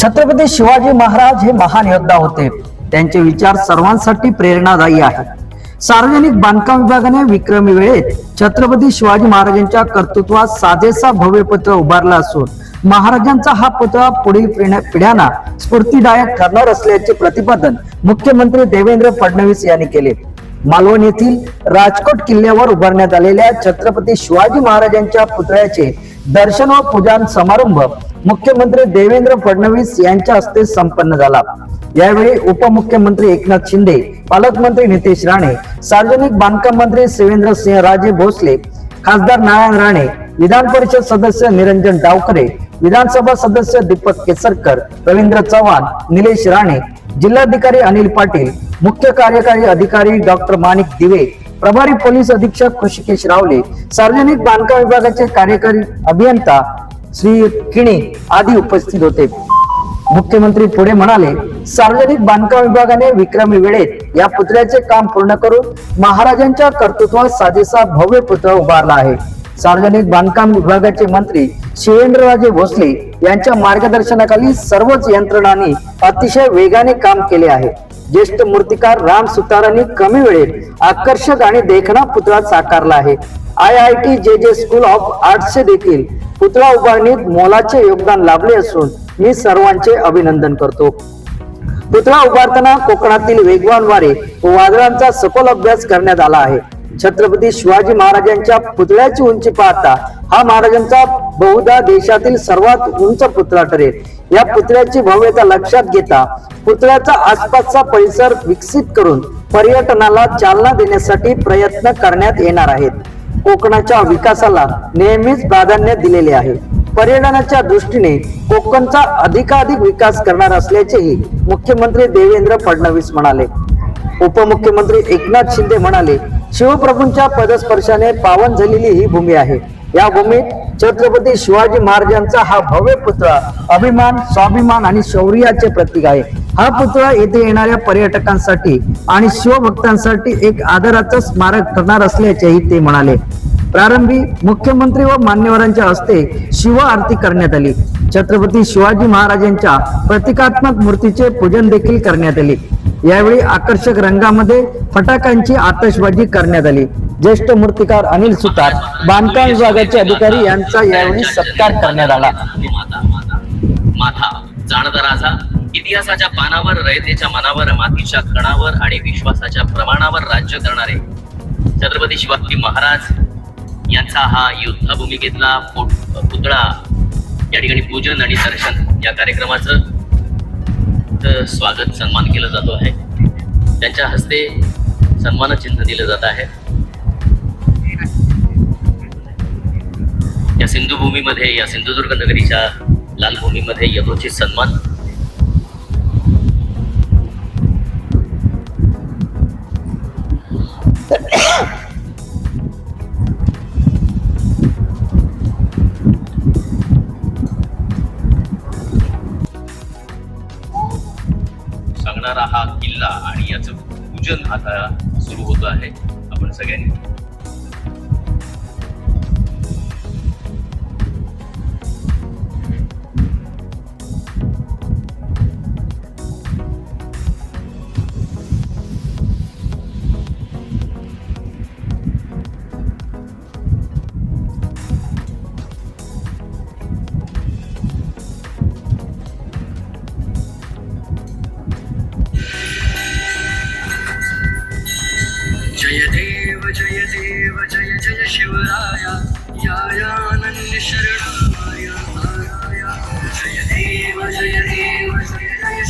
छत्रपती शिवाजी महाराज हे महान योद्धा होते. त्यांचे विचार सर्वांसाठी प्रेरणादायी आहेत. सार्वजनिक बांधकाम विभागाने विक्रमी वेळेत छत्रपती शिवाजी महाराजांच्या कर्तृत्वात साधेसा भव्य पुतळा उभारला असून महाराजांचा हा पुतळा पुढील पिढ्या- पिढ्यांना स्फूर्तीदायक ठरणार असल्याचे प्रतिपादन मुख्यमंत्री देवेंद्र फडणवीस यांनी केले. मालवण येथील राजकोट किल्ल्यावर उभारण्यात आलेल्या छत्रपती शिवाजी महाराजांच्या पुतळ्याचे दर्शन व पूजन समारंभ मुख्यमंत्री देवेंद्र फडणवीस यांच्या हस्ते संपन्न झाला. यावेळी उपमुख्यमंत्री एकनाथ शिंदे पालकमंत्री नितेश राणे सार्वजनिक बांधकाम मंत्री शिवेंद्र सिंह राजे भोसले खासदार नारायण राणे विधान परिषद सदस्य निरंजन डावकरे विधानसभा सदस्य दीपक केसरकर रवींद्र चव्हाण निलेश राणे जिल्हाधिकारी अनिल पाटील मुख्य कार्यकारी अधिकारी डॉक्टर माणिक दिवे प्रभारी पोलीस अधीक्षक ऋषिकेश रावले सार्वजनिक बांधकाम विभागाचे कार्यकारी अभियंता श्री किणी आदी उपस्थित होते. मुख्यमंत्री पुढे म्हणाले सार्वजनिक बांधकाम विभागाने विक्रमी वेळेत या पुतळ्याचे काम पूर्ण करून महाराजांच्या कर्तृत्वात साजेसा भव्य पुतळा उभारला आहे. सार्वजनिक बांधकाम विभागाचे मंत्री शिवेंद्रराजे भोसले यांच्या मार्गदर्शनाखाली सर्वच यंत्रणांनी अतिशय वेगाने काम केले आहे. ज्येष्ठ मूर्तिकार राम सुतारांनी कमी वेळेत आकर्षक आणि देखणा पुतळा साकारला आहे. आय आय टी जे जे स्कूल ऑफ आर्ट्सचे देखील पुतळा उभारणीत मोलाचे योगदान लाभले असून मी सर्वांचे अभिनंदन करतो. पुतळा उभारताना कोकणातील वेगवान वारे व वादळांचा सखोल अभ्यास करण्यात आला आहे. छत्रपती शिवाजी महाराजांच्या पुतळ्याची उंची पाहता हा महाराजांचा बहुधा देशातील सर्वात उंच पुतळा ठरेल. या पुतळ्याची भव्यता लक्षात घेता पुतळ्याचा आसपासचा परिसर विकसित करून पर्यटनाला चालना देण्यासाठी प्रयत्न करण्यात येणार आहेत. कोकणाच्या विकासाला नेहमीच प्राधान्य दिलेले आहे. पर्यटनाच्या दृष्टीने कोकणचा अधिकाधिक विकास करणार असल्याचेही मुख्यमंत्री देवेंद्र फडणवीस म्हणाले. उपमुख्यमंत्री एकनाथ शिंदे म्हणाले शिवप्रभूंच्या पदस्पर्शाने पावन झालेली ही भूमी आहे. या भूमीत छत्रपती शिवाजी महाराजांचा हा भव्य पुतळा अभिमान स्वाभिमान आणि शौर्याचे प्रतीक आहे. हा पुतळा येथे येणाऱ्या पर्यटकांसाठी आणि शिवभक्तांसाठी एक आदराचं स्मारक ठरणार असल्याचेही ते म्हणाले. प्रारंभी मुख्यमंत्री व मान्यवरांच्या हस्ते शिव आरती करण्यात आली. छत्रपती शिवाजी महाराजांच्या प्रतिकात्मक मूर्तीचे पूजन देखील करण्यात आले. यावेळी आकर्षक रंगामध्ये फटाक्यांची आतषबाजी करण्यात आली. ज्येष्ठ मूर्तिकार अनिल सुतार बांधकाम विभागाचे अधिकारी यांचा यावेळी सत्कार करण्यात आला. माथा जाणता राजा इतिहासाच्या पानावर रयतेच्या मनावर मातीच्या कणावर आणि विश्वासाच्या प्रमाणावर राज्य करणारे छत्रपती शिवाजी महाराज यांचा हा युद्धभूमिकेतला पोट- पुतळा या ठिकाणी पूजन आणि दर्शन या कार्यक्रमाचं स्वागत सन्मान केलं जातो आहे. त्यांच्या हस्ते सन्मानचिन्ह दिलं जात आहे. या सिंधुभूमीमध्ये या सिंधुदुर्ग नगरीच्या लाल भूमीमध्ये यथोचित सन्मान लागणारा हा किल्ला आणि याचं पूजन आता सुरू होत आहे. आपण सगळ्यांनी जय शिवराया या आनंद शरणाया जय देव जय देव जय जय